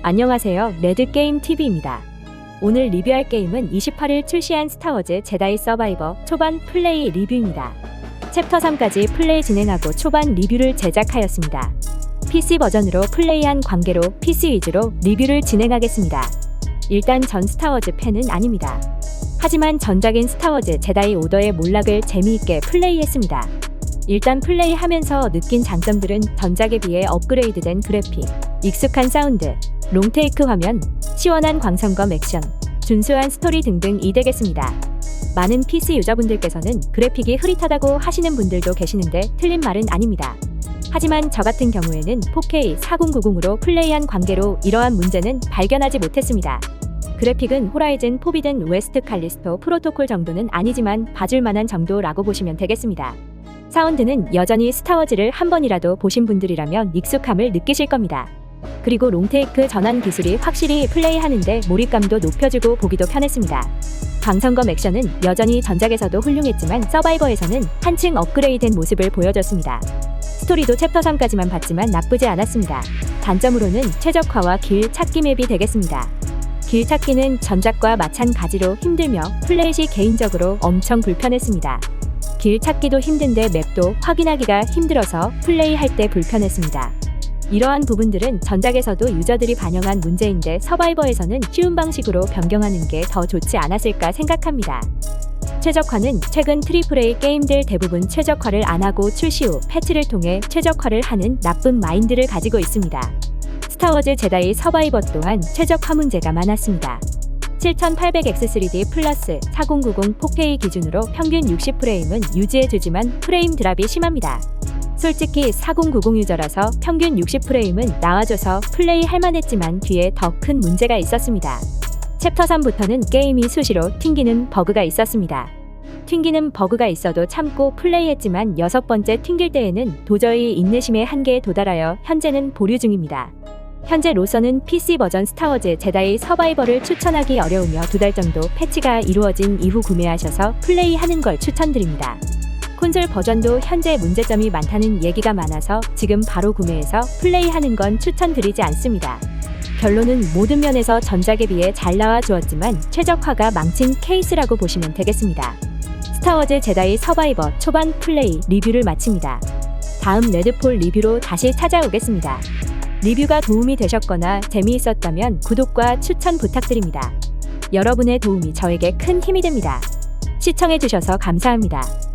안녕하세요. 레드게임TV입니다. 오늘 리뷰할 게임은 28일 출시한 스타워즈 제다이 서바이버 초반 플레이 리뷰입니다. 챕터 3까지 플레이 진행하고 초반 리뷰를 제작하였습니다. PC 버전으로 플레이한 관계로 PC 위주로 리뷰를 진행하겠습니다. 일단 전 스타워즈 팬은 아닙니다. 하지만 전작인 스타워즈 제다이 오더의 몰락을 재미있게 플레이했습니다. 일단 플레이하면서 느낀 장점들은 전작에 비해 업그레이드된 그래픽, 익숙한 사운드, 롱테이크 화면, 시원한 광선검 액션, 준수한 스토리 등등 이 되겠습니다. 많은 PC 유저분들께서는 그래픽이 흐릿하다고 하시는 분들도 계시는데 틀린 말은 아닙니다. 하지만 저 같은 경우에는 4K 4090으로 플레이한 관계로 이러한 문제는 발견하지 못했습니다. 그래픽은 호라이즌 포비든 웨스트 칼리스토 프로토콜 정도는 아니지만 봐줄 만한 정도라고 보시면 되겠습니다. 사운드는 여전히 스타워즈를 한 번이라도 보신 분들이라면 익숙함을 느끼실 겁니다. 그리고 롱테이크 전환 기술이 확실히 플레이하는데 몰입감도 높여주고 보기도 편했습니다. 광선검 액션은 여전히 전작에서도 훌륭했지만 서바이버에서는 한층 업그레이드된 모습을 보여줬습니다. 스토리도 챕터 3까지만 봤지만 나쁘지 않았습니다. 단점으로는 최적화와 길 찾기 맵이 되겠습니다. 길 찾기는 전작과 마찬가지로 힘들며 플레이 시 개인적으로 엄청 불편했습니다. 길 찾기도 힘든데 맵도 확인하기가 힘들어서 플레이할 때 불편했습니다. 이러한 부분들은 전작에서도 유저들이 반영한 문제인데 서바이버에서는 쉬운 방식으로 변경하는 게 더 좋지 않았을까 생각합니다. 최적화는 최근 트리플A 게임들 대부분 최적화를 안 하고 출시 후 패치를 통해 최적화를 하는 나쁜 마인드를 가지고 있습니다. 스타워즈 제다이 서바이버 또한 최적화 문제가 많았습니다. 7800X3D 플러스 4090 4K 기준으로 평균 60프레임은 유지해주지만 프레임 드랍이 심합니다. 솔직히 4090 유저라서 평균 60프레임은 나와줘서 플레이 할만했지만 뒤에 더 큰 문제가 있었습니다. 챕터 3부터는 게임이 수시로 튕기는 버그가 있었습니다. 튕기는 버그가 있어도 참고 플레이했지만 여섯 번째 튕길 때에는 도저히 인내심의 한계에 도달하여 현재는 보류 중입니다. 현재 로서는 PC 버전 스타워즈 제다이 서바이버를 추천하기 어려우며 두 달 정도 패치가 이루어진 이후 구매하셔서 플레이하는 걸 추천드립니다. 콘솔 버전도 현재 문제점이 많다는 얘기가 많아서 지금 바로 구매해서 플레이하는 건 추천드리지 않습니다. 결론은 모든 면에서 전작에 비해 잘 나와 주었지만 최적화가 망친 케이스라고 보시면 되겠습니다. 스타워즈 제다이 서바이버 초반 플레이 리뷰를 마칩니다. 다음 레드폴 리뷰로 다시 찾아오겠습니다. 리뷰가 도움이 되셨거나 재미있었다면 구독과 추천 부탁드립니다. 여러분의 도움이 저에게 큰 힘이 됩니다. 시청해주셔서 감사합니다.